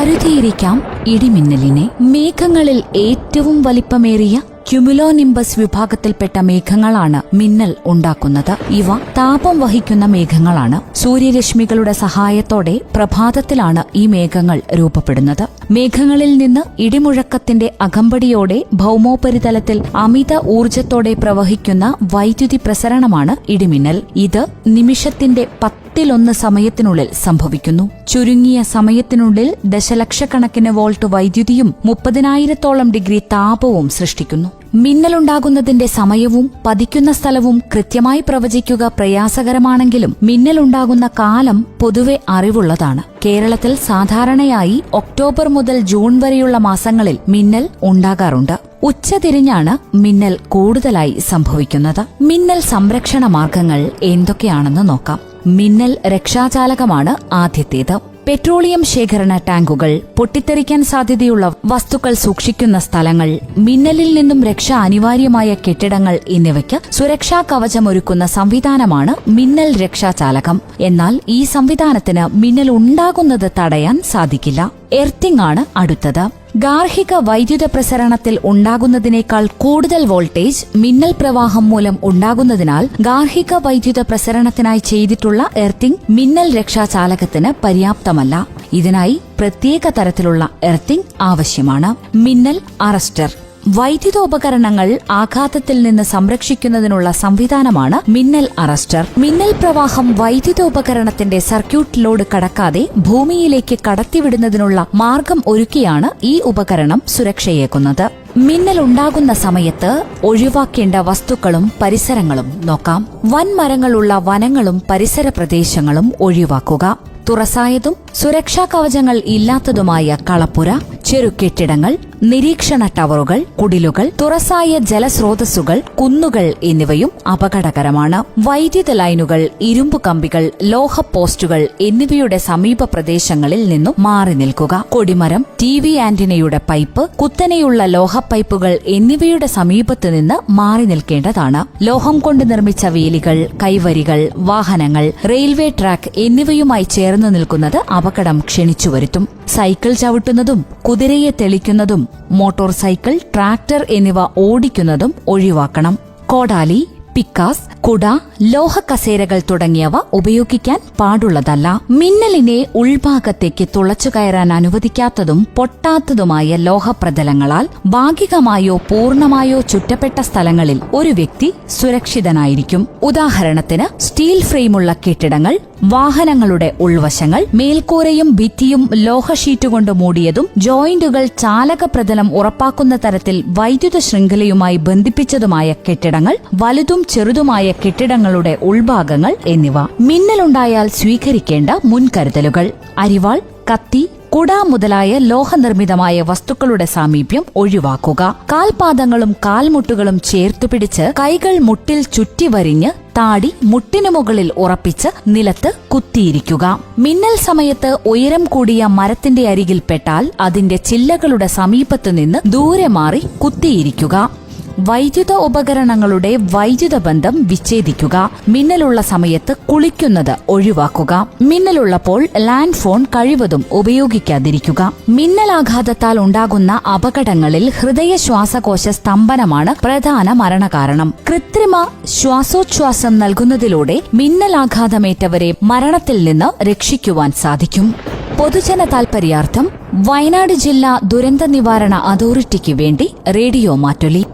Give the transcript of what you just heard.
കരുതിയിരിക്കാം ഇടിമിന്നലിനെ. മേഘങ്ങളിൽ ഏറ്റവും വലിപ്പമേറിയ ക്യുമുലോനിംബസ് വിഭാഗത്തിൽപ്പെട്ട മേഘങ്ങളാണ് മിന്നൽ ഉണ്ടാക്കുന്നത്. ഇവ താപം വഹിക്കുന്ന മേഘങ്ങളാണ്. സൂര്യരശ്മികളുടെ സഹായത്തോടെ പ്രഭാതത്തിലാണ് ഈ മേഘങ്ങൾ രൂപപ്പെടുന്നത്. മേഘങ്ങളിൽ നിന്ന് ഇടിമുഴക്കത്തിന്റെ അകമ്പടിയോടെ ഭൗമോപരിതലത്തിൽ അമിത ഊർജത്തോടെ പ്രവഹിക്കുന്ന വൈദ്യുതി പ്രസരണമാണ് ഇടിമിന്നൽ. ഇത് നിമിഷത്തിന്റെ പത്തിലൊന്ന് സമയത്തിനുള്ളിൽ സംഭവിക്കുന്നു. ചുരുങ്ങിയ സമയത്തിനുള്ളിൽ ദശലക്ഷക്കണക്കിന് വോൾട്ട് വൈദ്യുതിയും മുപ്പതിനായിരത്തോളം ഡിഗ്രി താപവും സൃഷ്ടിക്കുന്നു. മിന്നലുണ്ടാകുന്നതിന്റെ സമയവും പതിക്കുന്ന സ്ഥലവും കൃത്യമായി പ്രവചിക്കുക പ്രയാസകരമാണെങ്കിലും മിന്നലുണ്ടാകുന്ന കാലം പൊതുവെ അറിവുള്ളതാണ്. കേരളത്തിൽ സാധാരണയായി ഒക്ടോബർ മുതൽ ജൂൺ വരെയുള്ള മാസങ്ങളിൽ മിന്നൽ ഉണ്ടാകാറുണ്ട്. ഉച്ചതിരിഞ്ഞാണ് മിന്നൽ കൂടുതലായി സംഭവിക്കുന്നത്. മിന്നൽ സംരക്ഷണ മാർഗങ്ങൾ എന്തൊക്കെയാണെന്ന് നോക്കാം. മിന്നൽ രക്ഷാചാലകമാണ് ആദ്യത്തേത്. പെട്രോളിയം ശേഖരണ ടാങ്കുകൾ പൊട്ടിത്തെറിക്കാൻ സാധ്യതയുള്ള വസ്തുക്കൾ സൂക്ഷിക്കുന്ന സ്ഥലങ്ങൾ മിന്നലിൽ നിന്നും രക്ഷ അനിവാര്യമായ കെട്ടിടങ്ങൾ എന്നിവയ്ക്ക് സുരക്ഷാ കവചമൊരുക്കുന്ന സംവിധാനമാണ് മിന്നൽ രക്ഷാചാലകം. എന്നാൽ ഈ സംവിധാനത്തിന് മിന്നൽ ഉണ്ടാകുന്നത് തടയാൻ സാധിക്കില്ല. എർത്തിംഗ് ആണ് അടുത്തത്. ഗാർഹിക വൈദ്യുത പ്രസരണത്തിൽ ഉണ്ടാകുന്നതിനേക്കാൾ കൂടുതൽ വോൾട്ടേജ് മിന്നൽ പ്രവാഹം മൂലം ഉണ്ടാകുന്നതിനാൽ ഗാർഹിക വൈദ്യുത പ്രസരണത്തിനായി ചെയ്തിട്ടുള്ള എർത്തിംഗ് മിന്നൽ രക്ഷാചാലകത്തിന് പര്യാപ്തമല്ല. ഇതിനായി പ്രത്യേക തരത്തിലുള്ള എർത്തിംഗ് ആവശ്യമാണ്. മിന്നൽ അറസ്റ്റർ. വൈദ്യുതോപകരണങ്ങൾ ആഘാതത്തിൽ നിന്ന് സംരക്ഷിക്കുന്നതിനുള്ള സംവിധാനമാണ് മിന്നൽ അറസ്റ്റർ. മിന്നൽ പ്രവാഹം വൈദ്യുതോപകരണത്തിന്റെ സർക്യൂട്ടിലോട് കടക്കാതെ ഭൂമിയിലേക്ക് കടത്തിവിടുന്നതിനുള്ള മാർഗം ഒരുക്കിയാണ് ഈ ഉപകരണം സുരക്ഷയേക്കുന്നത് മിന്നൽ ഉണ്ടാകുന്ന സമയത്ത് ഒഴിവാക്കേണ്ട വസ്തുക്കളും പരിസരങ്ങളും നോക്കാം. വൻമരങ്ങളുള്ള വനങ്ങളും പരിസര പ്രദേശങ്ങളും ഒഴിവാക്കുക. തുറസായതും സുരക്ഷാ കവചങ്ങൾ ഇല്ലാത്തതുമായ കളപ്പുര ചെറുകെട്ടിടങ്ങൾ നിരീക്ഷണ ടവറുകൾ കുടിലുകൾ തുറസായ ജലസ്രോതസ്സുകൾ കുന്നുകൾ എന്നിവയും അപകടകരമാണ്. വൈദ്യുത ലൈനുകൾ ഇരുമ്പു കമ്പികൾ ലോഹ പോസ്റ്റുകൾ എന്നിവയുടെ സമീപ പ്രദേശങ്ങളിൽ നിന്നും മാറി നിൽക്കുക. കൊടിമരം ടി വി ആന്റിനയുടെ പൈപ്പ് കുത്തനെയുള്ള ലോഹ പൈപ്പുകൾ എന്നിവയുടെ സമീപത്ത് നിന്ന് മാറി നിൽക്കേണ്ടതാണ്. ലോഹം കൊണ്ട് നിർമ്മിച്ച വേലികൾ കൈവരികൾ വാഹനങ്ങൾ റെയിൽവേ ട്രാക്ക് എന്നിവയുമായി ചേർന്ന് നിൽക്കുന്നത് അപകടം ക്ഷണിച്ചു വരുത്തും സൈക്കിൾ ചവിട്ടുന്നതും കുതിരയെ തെളിക്കുന്നതും മോട്ടോർ സൈക്കിൾ ട്രാക്ടർ എന്നിവ ഓടിക്കുന്നതും ഒഴിവാക്കണം. കോടാലി പിക്കാസ് കുട ലോഹ കസേരകൾ തുടങ്ങിയവ ഉപയോഗിക്കാൻ പാടുള്ളതല്ല. മിന്നലിനെ ഉൾഭാഗത്തേക്ക് തുളച്ചു കയറാൻ അനുവദിക്കാത്തതും പൊട്ടാത്തതുമായ ലോഹപ്രതലങ്ങളാൽ ഭാഗികമായോ പൂർണമായോ ചുറ്റപ്പെട്ട സ്ഥലങ്ങളിൽ ഒരു വ്യക്തി സുരക്ഷിതനായിരിക്കും. ഉദാഹരണത്തിന് സ്റ്റീൽ ഫ്രെയിമുള്ള കെട്ടിടങ്ങൾ വാഹനങ്ങളുടെ ഉൾവശങ്ങൾ മേൽക്കൂരയും ഭിത്തിയും ലോഹഷീറ്റ് കൊണ്ട് മൂടിയതും ജോയിന്റുകൾ ചാലകപ്രതലം ഉറപ്പാക്കുന്ന തരത്തിൽ വൈദ്യുത ശൃംഖലയുമായി ബന്ധിപ്പിച്ചതുമായ കെട്ടിടങ്ങൾ വലുതും ചെറുതുമായ കെട്ടിടങ്ങളുടെ ഉൾഭാഗങ്ങൾ എന്നിവ മിന്നലുണ്ടായാൽ സ്വീകരിക്കേണ്ട മുൻകരുതലുകൾ. അരിവാൾ കത്തി കുട മുതലായ ലോഹനിർമ്മിതമായ വസ്തുക്കളുടെ സാമീപ്യം ഒഴിവാക്കുക. കാൽപാദങ്ങളും കാൽമുട്ടുകളും ചേർത്തു പിടിച്ച് കൈകൾ മുട്ടിൽ ചുറ്റി വരിഞ്ഞ് താടി മുട്ടിനു മുകളിൽ ഉറപ്പിച്ച് നിലത്ത് കുത്തിയിരിക്കുക. മിന്നൽ സമയത്ത് ഉയരം കൂടിയ മരത്തിന്റെ അരികിൽപ്പെട്ടാൽ അതിന്റെ ചില്ലകളുടെ സമീപത്തു നിന്ന് ദൂരെ മാറി കുത്തിയിരിക്കുക. വൈദ്യുത ഉപകരണങ്ങളുടെ വൈദ്യുത ബന്ധം വിച്ഛേദിക്കുക. മിന്നലുള്ള സമയത്ത് കുളിക്കുന്നത് ഒഴിവാക്കുക. മിന്നലുള്ളപ്പോൾ ലാൻഡ് ഫോൺ കഴിവതും ഉപയോഗിക്കാതിരിക്കുക. മിന്നലാഘാതത്താൽ ഉണ്ടാകുന്ന അപകടങ്ങളിൽ ഹൃദയ ശ്വാസകോശ സ്തംഭനമാണ് പ്രധാന മരണകാരണം. കൃത്രിമ ശ്വാസോച്ഛ്വാസം നൽകുന്നതിലൂടെ മിന്നലാഘാതമേറ്റവരെ മരണത്തിൽ നിന്ന് രക്ഷിക്കുവാൻ സാധിക്കും. പൊതുജന താൽപര്യാർത്ഥം വയനാട് ജില്ലാ ദുരന്ത നിവാരണ അതോറിറ്റിക്ക് വേണ്ടി റേഡിയോ മാറ്റൊലി.